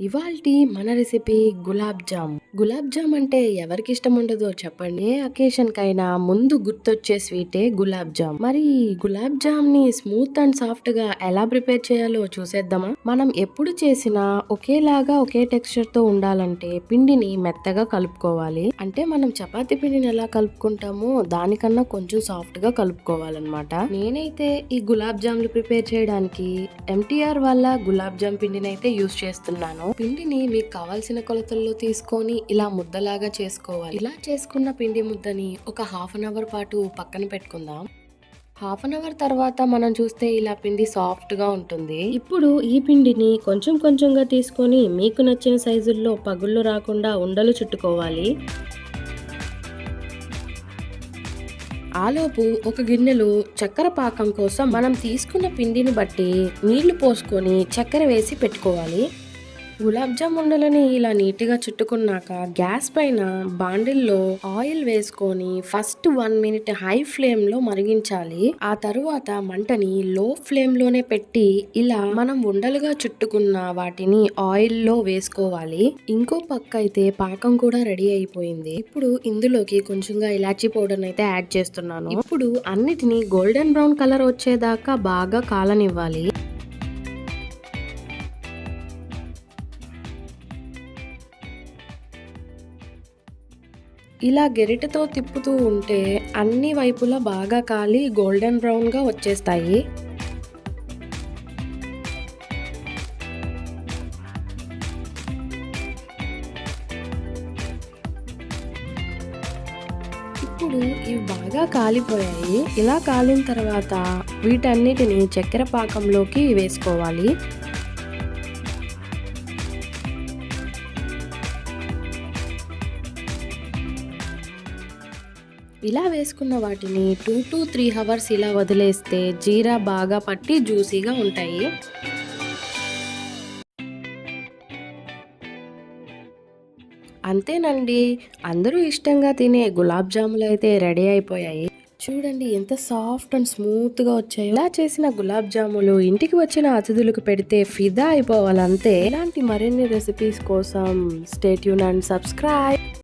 ఇవాల్టి మన రెసిపీ గులాబ్ జామ్. గులాబ్ జామ్ అంటే ఎవరికి ఇష్టం ఉండదో చెప్పండి. ఏ అకేషన్ కైనా ముందు గుర్తొచ్చే స్వీటే గులాబ్ జామ్. మరి ఈ గులాబ్ జామ్ని స్మూత్ అండ్ సాఫ్ట్గా ఎలా ప్రిపేర్ చేయాలో చూసేద్దామా? మనం ఎప్పుడు చేసినా ఒకేలాగా ఒకే టెక్స్చర్తో ఉండాలంటే పిండిని మెత్తగా కలుపుకోవాలి. అంటే మనం చపాతీ పిండిని ఎలా కలుపుకుంటామో దానికన్నా కొంచెం సాఫ్ట్గా కలుపుకోవాలన్నమాట. నేనైతే ఈ గులాబ్ జామ్లు ప్రిపేర్ చేయడానికి ఎంటీఆర్ వాళ్ళ గులాబ్ జామ్ పిండిని అయితే యూస్ చేస్తున్నాను. పిండిని మీకు కావాల్సిన కొలతల్లో తీసుకొని ఇలా ముద్దలాగా చేసుకోవాలి. ఇలా చేసుకున్న పిండి ముద్దని ఒక హాఫ్ అన్ అవర్ పాటు పక్కన పెట్టుకుందాం. హాఫ్ అన్ అవర్ తర్వాత మనం చూస్తే ఇలా పిండి సాఫ్ట్గా ఉంటుంది. ఇప్పుడు ఈ పిండిని కొంచెం కొంచెంగా తీసుకొని మీకు నచ్చిన సైజుల్లో పగుళ్ళు రాకుండా ఉండలు చుట్టుకోవాలి. ఆలోపు ఒక గిన్నెలో చక్కెర పాకం కోసం మనం తీసుకున్న పిండిని బట్టి నీళ్ళు పోసుకొని చక్కెర వేసి పెట్టుకోవాలి. గులాబ్ జాముండలని ఇలా నీట్గా చుట్టుకున్నాక గ్యాస్ పైన బాండిల్లో ఆయిల్ వేసుకొని ఫస్ట్ వన్ మినిట్ హై ఫ్లేమ్లో మరిగించాలి. ఆ తరువాత మంటని లో ఫ్లేమ్లోనే పెట్టి ఇలా మనం ఉండలుగా చుట్టుకున్న వాటిని ఆయిల్లో వేసుకోవాలి. ఇంకో పక్క అయితే పాకం కూడా రెడీ అయిపోయింది. ఇప్పుడు ఇందులోకి కొంచెంగా ఇలాచీ పౌడర్ అయితే యాడ్ చేస్తున్నాను. ఇప్పుడు అన్నిటిని గోల్డెన్ బ్రౌన్ కలర్ వచ్చేదాకా బాగా కాలనివ్వాలి. ఇలా గెరిటతో తిప్పుతూ ఉంటే అన్ని వైపులా బాగా కాలి గోల్డెన్ బ్రౌన్గా వచ్చేస్తాయి. ఇప్పుడు ఇవి బాగా కాలిపోయాయి. ఇలా కాలిన తర్వాత వీటన్నిటిని చక్కెర పాకంలోకి వేసుకోవాలి. ఇలా వేసుకున్న వాటిని టూ టు త్రీ అవర్స్ ఇలా వదిలేస్తే జీరా బాగా పట్టి జ్యూసీగా ఉంటాయి. అంతేనండి అందరూ ఇష్టంగా తినే గులాబ్ జాములు అయితే రెడీ అయిపోయాయి. చూడండి ఎంత సాఫ్ట్ అండ్ స్మూత్గా వచ్చాయో. ఇలా చేసిన గులాబ్ జాములు ఇంటికి వచ్చిన అతిథులకు పెడితే ఫిదా అయిపోవాలంతే. ఇలాంటి మరిన్ని రెసిపీస్ కోసం స్టేట్యూన్ అండ్ సబ్స్క్రైబ్.